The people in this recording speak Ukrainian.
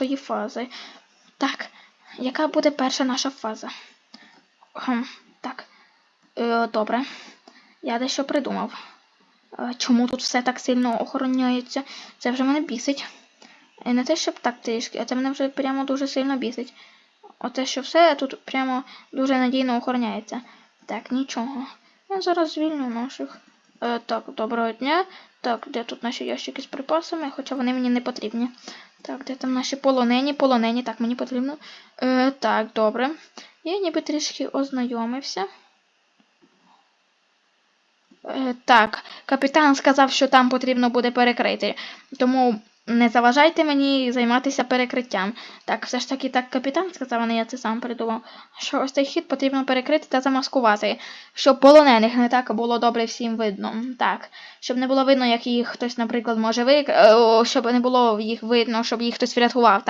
нашої фази. Так, яка буде перша наша фаза? Хм, так. Е, добре. Я дещо придумав. Е, чому тут все так сильно охороняється? Це вже мене бісить. Е, Не те, щоб так трішки, а це мене вже прямо дуже сильно бісить. Оте, що все тут прямо дуже надійно охороняється. Так, нічого. Я зараз звільню наших. Е, так, доброго дня. Так, де тут наші ящики з припасами, хоча вони мені не потрібні. Так, де там наші полонені, полонені, так, мені потрібно. Е, так, добре. Я ніби трішки ознайомився. Е, так, капітан сказав, що там потрібно буде перекрити. Тому не заважайте мені займатися перекриттям. Так, все ж таки так капітан сказав, а не я це сам придумав. Що ось цей хід потрібно перекрити та замаскувати, щоб полонених не так було добре всім видно. Так, щоб не було видно, як їх хтось, наприклад, може вик... е, щоб не було їх видно, щоб їх хтось врятував. Так.